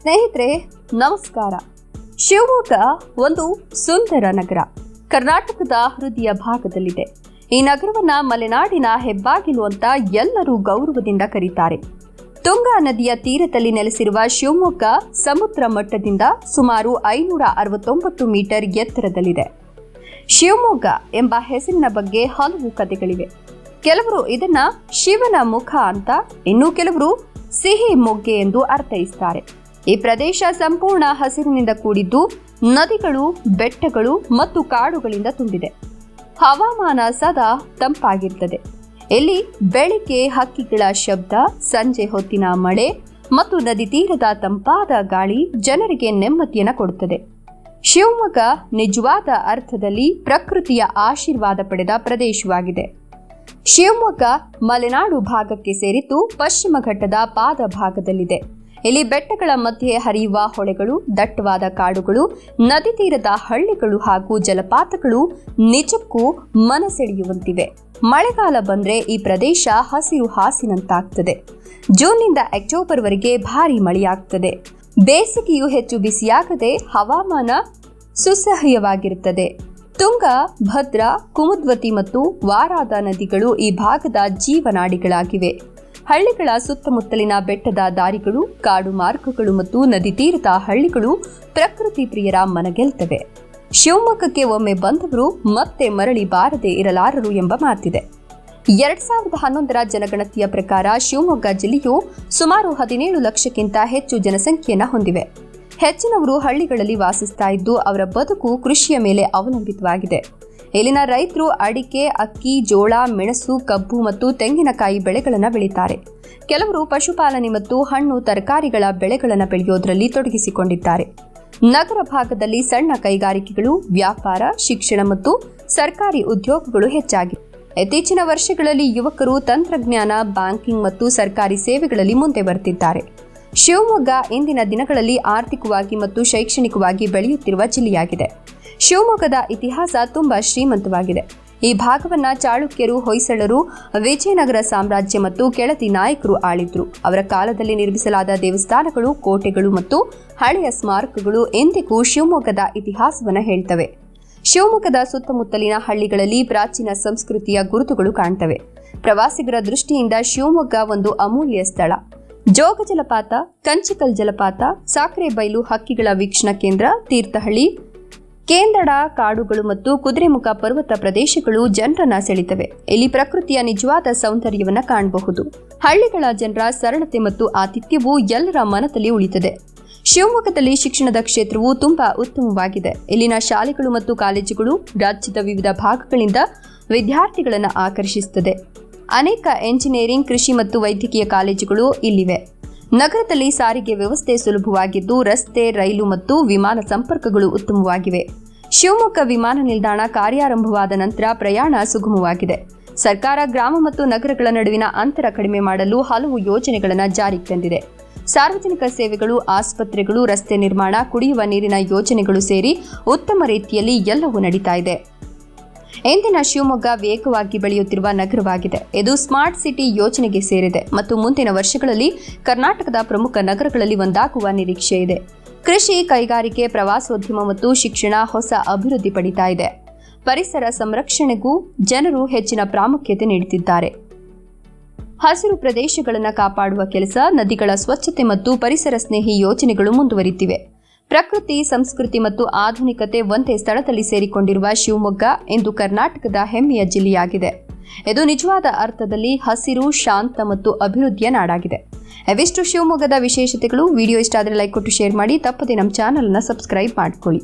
ಸ್ನೇಹಿತರೆ, ನಮಸ್ಕಾರ. ಶಿವಮೊಗ್ಗ ಒಂದು ಸುಂದರ ನಗರ. ಕರ್ನಾಟಕದ ಹೃದಯ ಭಾಗದಲ್ಲಿದೆ. ಈ ನಗರವನ್ನ ಮಲೆನಾಡಿನ ಹೆಬ್ಬಾಗಿಲು ಅಂತ ಎಲ್ಲರೂ ಗೌರವದಿಂದ ಕರೀತಾರೆ. ತುಂಗಾ ನದಿಯ ತೀರದಲ್ಲಿ ನೆಲೆಸಿರುವ ಶಿವಮೊಗ್ಗ ಸಮುದ್ರ ಮಟ್ಟದಿಂದ ಸುಮಾರು ಐನೂರ ಅರವತ್ತೊಂಬತ್ತು ಮೀಟರ್ ಎತ್ತರದಲ್ಲಿದೆ. ಶಿವಮೊಗ್ಗ ಎಂಬ ಹೆಸರಿನ ಬಗ್ಗೆ ಹಲವು ಕಥೆಗಳಿವೆ. ಕೆಲವರು ಇದನ್ನ ಶಿವನ ಮುಖ ಅಂತ, ಇನ್ನು ಕೆಲವರು ಸಿಹಿ ಮೊಗ್ಗೆ ಎಂದು ಅರ್ಥೈಸ್ತಾರೆ. ಈ ಪ್ರದೇಶ ಸಂಪೂರ್ಣ ಹಸಿರಿನಿಂದ ಕೂಡಿದ್ದು ನದಿಗಳು, ಬೆಟ್ಟಗಳು ಮತ್ತು ಕಾಡುಗಳಿಂದ ತುಂಬಿದೆ. ಹವಾಮಾನ ಸದಾ ತಂಪಾಗಿರ್ತದೆ ಇಲ್ಲಿ ಬೆಳಿಗ್ಗೆ ಹಕ್ಕಿಗಳ ಶಬ್ದ, ಸಂಜೆ ಹೊತ್ತಿನ ಮಳೆ ಮತ್ತು ನದಿ ತೀರದ ತಂಪಾದ ಗಾಳಿ ಜನರಿಗೆ ನೆಮ್ಮದಿಯನ್ನು ಕೊಡುತ್ತದೆ. ಶಿವಮೊಗ್ಗ ನಿಜವಾದ ಅರ್ಥದಲ್ಲಿ ಪ್ರಕೃತಿಯ ಆಶೀರ್ವಾದ ಪಡೆದ ಪ್ರದೇಶವಾಗಿದೆ. ಶಿವಮೊಗ್ಗ ಮಲೆನಾಡು ಭಾಗಕ್ಕೆ ಸೇರಿದ್ದು ಪಶ್ಚಿಮ ಘಟ್ಟದ ಪಾದ ಭಾಗದಲ್ಲಿದೆ. ಇಲ್ಲಿ ಬೆಟ್ಟಗಳ ಮಧ್ಯೆ ಹರಿಯುವ ಹೊಳೆಗಳು, ದಟ್ಟವಾದ ಕಾಡುಗಳು, ನದಿ ತೀರದ ಹಳ್ಳಿಗಳು ಹಾಗೂ ಜಲಪಾತಗಳು ನಿಜಕ್ಕೂ ಮನಸೆಳೆಯುವಂತಿವೆ. ಮಳೆಗಾಲ ಬಂದರೆ ಈ ಪ್ರದೇಶ ಹಸಿರು ಹಾಸಿನಂತಾಗ್ತದೆ. ಜೂನ್ನಿಂದ ಅಕ್ಟೋಬರ್ವರೆಗೆ ಭಾರಿ ಮಳೆಯಾಗ್ತದೆ. ಬೇಸಿಗೆಯು ಹೆಚ್ಚು ಬಿಸಿಯಾಗದೆ ಹವಾಮಾನ ಸುಸಹ್ಯವಾಗಿರುತ್ತದೆ. ತುಂಗ, ಭದ್ರಾ, ಕುಮುದ್ವತಿ ಮತ್ತು ವಾರಾದ ನದಿಗಳು ಈ ಭಾಗದ ಜೀವನಾಡಿಗಳಾಗಿವೆ. ಹಳ್ಳಿಗಳ ಸುತ್ತಮುತ್ತಲಿನ ಬೆಟ್ಟದ ದಾರಿಗಳು, ಕಾಡು ಮಾರ್ಗಗಳು ಮತ್ತು ನದಿ ತೀರದ ಹಳ್ಳಿಗಳು ಪ್ರಕೃತಿ ಪ್ರಿಯರ ಮನಗೆಲ್ತವೆ. ಶಿವಮೊಗ್ಗಕ್ಕೆ ಒಮ್ಮೆ ಬಂದವರು ಮತ್ತೆ ಮರಳಿ ಬಾರದೆ ಇರಲಾರರು ಎಂಬ ಮಾತಿದೆ. ಎರಡ್ ಸಾವಿರದ ಹನ್ನೊಂದರ ಜನಗಣತಿಯ ಪ್ರಕಾರ ಶಿವಮೊಗ್ಗ ಜಿಲ್ಲೆಯು ಸುಮಾರು ಹದಿನೇಳು ಲಕ್ಷಕ್ಕಿಂತ ಹೆಚ್ಚು ಜನಸಂಖ್ಯೆಯನ್ನು ಹೊಂದಿವೆ. ಹೆಚ್ಚಿನವರು ಹಳ್ಳಿಗಳಲ್ಲಿ ವಾಸಿಸ್ತಾ ಇದ್ದು ಅವರ ಬದುಕು ಕೃಷಿಯ ಮೇಲೆ ಅವಲಂಬಿತವಾಗಿದೆ. ಇಲ್ಲಿನ ರೈತರು ಅಡಿಕೆ, ಅಕ್ಕಿ, ಜೋಳ, ಮೆಣಸು, ಕಬ್ಬು ಮತ್ತು ತೆಂಗಿನಕಾಯಿ ಬೆಳೆಗಳನ್ನು ಬೆಳೀತಾರೆ. ಕೆಲವರು ಪಶುಪಾಲನೆ ಮತ್ತು ಹಣ್ಣು ತರಕಾರಿಗಳ ಬೆಳೆಗಳನ್ನು ಬೆಳೆಯೋದರಲ್ಲಿ ತೊಡಗಿಸಿಕೊಂಡಿದ್ದಾರೆ. ನಗರ ಭಾಗದಲ್ಲಿ ಸಣ್ಣ ಕೈಗಾರಿಕೆಗಳು, ವ್ಯಾಪಾರ, ಶಿಕ್ಷಣ ಮತ್ತು ಸರ್ಕಾರಿ ಉದ್ಯೋಗಗಳು ಹೆಚ್ಚಾಗಿವೆ ಇತ್ತೀಚಿನ ವರ್ಷಗಳಲ್ಲಿ ಯುವಕರು ತಂತ್ರಜ್ಞಾನ, ಬ್ಯಾಂಕಿಂಗ್ ಮತ್ತು ಸರ್ಕಾರಿ ಸೇವೆಗಳಲ್ಲಿ ಮುಂದೆ ಬರುತ್ತಿದ್ದಾರೆ ಶಿವಮೊಗ್ಗ ಇಂದಿನ ದಿನಗಳಲ್ಲಿ ಆರ್ಥಿಕವಾಗಿ ಮತ್ತು ಶೈಕ್ಷಣಿಕವಾಗಿ ಬೆಳೆಯುತ್ತಿರುವ ಜಿಲ್ಲೆಯಾಗಿದೆ. ಶಿವಮೊಗ್ಗದ ಇತಿಹಾಸ ತುಂಬಾ ಶ್ರೀಮಂತವಾಗಿದೆ. ಈ ಭಾಗವನ್ನ ಚಾಳುಕ್ಯರು, ಹೊಯ್ಸಳರು, ವಿಜಯನಗರ ಸಾಮ್ರಾಜ್ಯ ಮತ್ತು ಕೆಳದಿ ನಾಯಕರು ಆಳಿದ್ರು. ಅವರ ಕಾಲದಲ್ಲಿ ನಿರ್ಮಿಸಲಾದ ದೇವಸ್ಥಾನಗಳು, ಕೋಟೆಗಳು ಮತ್ತು ಹಳೆಯ ಸ್ಮಾರಕಗಳು ಎಂದಿಗೂ ಶಿವಮೊಗ್ಗದ ಇತಿಹಾಸವನ್ನು ಹೇಳ್ತವೆ. ಶಿವಮೊಗ್ಗದ ಸುತ್ತಮುತ್ತಲಿನ ಹಳ್ಳಿಗಳಲ್ಲಿ ಪ್ರಾಚೀನ ಸಂಸ್ಕೃತಿಯ ಗುರುತುಗಳು ಕಾಣ್ತವೆ. ಪ್ರವಾಸಿಗರ ದೃಷ್ಟಿಯಿಂದ ಶಿವಮೊಗ್ಗ ಒಂದು ಅಮೂಲ್ಯ ಸ್ಥಳ. ಜೋಗ ಜಲಪಾತ, ಕಂಚಿಕಲ್ ಜಲಪಾತ ಸಾಕ್ರೆಬೈಲು ಹಕ್ಕಿಗಳ ವೀಕ್ಷಣಾ ಕೇಂದ್ರ, ತೀರ್ಥಹಳ್ಳಿ ಕೇಂದಡ ಕಾಡುಗಳು ಮತ್ತು ಕುದುರೆಮುಖ ಪರ್ವತ ಪ್ರದೇಶಗಳು ಜನರನ್ನ ಸೆಳೆತವೆ. ಇಲ್ಲಿ ಪ್ರಕೃತಿಯ ನಿಜವಾದ ಸೌಂದರ್ಯವನ್ನ ಕಾಣಬಹುದು. ಹಳ್ಳಿಗಳ ಜನರ ಸರಳತೆ ಮತ್ತು ಆತಿಥ್ಯವು ಎಲ್ಲರ ಮನದಲ್ಲಿ ಉಳಿತದೆ. ಶಿವಮೊಗ್ಗದಲ್ಲಿ ಶಿಕ್ಷಣದ ಕ್ಷೇತ್ರವು ತುಂಬಾ ಉತ್ತಮವಾಗಿದೆ. ಇಲ್ಲಿನ ಶಾಲೆಗಳು ಮತ್ತು ಕಾಲೇಜುಗಳು ರಾಜ್ಯದ ವಿವಿಧ ಭಾಗಗಳಿಂದ ವಿದ್ಯಾರ್ಥಿಗಳನ್ನು ಆಕರ್ಷಿಸುತ್ತದೆ ಅನೇಕ ಎಂಜಿನಿಯರಿಂಗ್, ಕೃಷಿ ಮತ್ತು ವೈದ್ಯಕೀಯ ಕಾಲೇಜುಗಳು ಇಲ್ಲಿವೆ. ನಗರದಲ್ಲಿ ಸಾರಿಗೆ ವ್ಯವಸ್ಥೆ ಸುಲಭವಾಗಿದ್ದು ರಸ್ತೆ, ರೈಲು ಮತ್ತು ವಿಮಾನ ಸಂಪರ್ಕಗಳು ಉತ್ತಮವಾಗಿವೆ. ಶಿವಮೊಗ್ಗ ವಿಮಾನ ನಿಲ್ದಾಣ ಕಾರ್ಯಾರಂಭವಾದ ನಂತರ ಪ್ರಯಾಣ ಸುಗಮವಾಗಿದೆ. ಸರ್ಕಾರ ಗ್ರಾಮ ಮತ್ತು ನಗರಗಳ ನಡುವಿನ ಅಂತರ ಕಡಿಮೆ ಮಾಡಲು ಹಲವು ಯೋಜನೆಗಳನ್ನು ಜಾರಿಗೆ ತಂದಿದೆ. ಸಾರ್ವಜನಿಕ ಸೇವೆಗಳು, ಆಸ್ಪತ್ರೆಗಳು, ರಸ್ತೆ ನಿರ್ಮಾಣ, ಕುಡಿಯುವ ನೀರಿನ ಯೋಜನೆಗಳು ಸೇರಿ ಉತ್ತಮ ರೀತಿಯಲ್ಲಿ ಎಲ್ಲವೂ ನಡೀತಾ ಇದೆ. ಇಂದಿನ ಶಿವಮೊಗ್ಗ ವೇಗವಾಗಿ ಬೆಳೆಯುತ್ತಿರುವ ನಗರವಾಗಿದೆ. ಇದು ಸ್ಮಾರ್ಟ್ ಸಿಟಿ ಯೋಜನೆಗೆ ಸೇರಿದೆ ಮತ್ತು ಮುಂದಿನ ವರ್ಷಗಳಲ್ಲಿ ಕರ್ನಾಟಕದ ಪ್ರಮುಖ ನಗರಗಳಲ್ಲಿ ಒಂದಾಗುವ ನಿರೀಕ್ಷೆ ಇದೆ. ಕೃಷಿ ಕೈಗಾರಿಕೆ, ಪ್ರವಾಸೋದ್ಯಮ ಮತ್ತು ಶಿಕ್ಷಣ ಹೊಸ ಅಭಿವೃದ್ಧಿ ಪಡಿತಾ ಇದೆ. ಪರಿಸರ ಸಂರಕ್ಷಣೆಗೂ ಜನರು ಹೆಚ್ಚಿನ ಪ್ರಾಮುಖ್ಯತೆ ನೀಡುತ್ತಿದ್ದಾರೆ. ಹಸಿರು ಪ್ರದೇಶಗಳನ್ನು ಕಾಪಾಡುವ ಕೆಲಸ, ನದಿಗಳ ಸ್ವಚ್ಛತೆ ಮತ್ತು ಪರಿಸರ ಸ್ನೇಹಿ ಯೋಜನೆಗಳು ಮುಂದುವರಿತಿವೆ ಪ್ರಕೃತಿ, ಸಂಸ್ಕೃತಿ ಮತ್ತು ಆಧುನಿಕತೆ ಒಂದೇ ಸ್ಥಳದಲ್ಲಿ ಸೇರಿಕೊಂಡಿರುವ ಶಿವಮೊಗ್ಗ ಇಂದು ಕರ್ನಾಟಕದ ಹೆಮ್ಮೆಯ ಜಿಲ್ಲೆಯಾಗಿದೆ. ಇದು ನಿಜವಾದ ಅರ್ಥದಲ್ಲಿ ಹಸಿರು, ಶಾಂತ ಮತ್ತು ಅಭಿವೃದ್ಧಿಯ ನಾಡಾಗಿದೆ. ಎವಿಷ್ಟು ಶಿವಮೊಗ್ಗದ ವಿಶೇಷತೆಗಳು. ವಿಡಿಯೋ ಇಷ್ಟ ಆದರೆ ಲೈಕ್ ಕೊಟ್ಟು ಶೇರ್ ಮಾಡಿ. ತಪ್ಪದೆ ನಮ್ಮ ಚಾನಲ್ನ ಸಬ್ಸ್ಕ್ರೈಬ್ ಮಾಡ್ಕೊಳ್ಳಿ.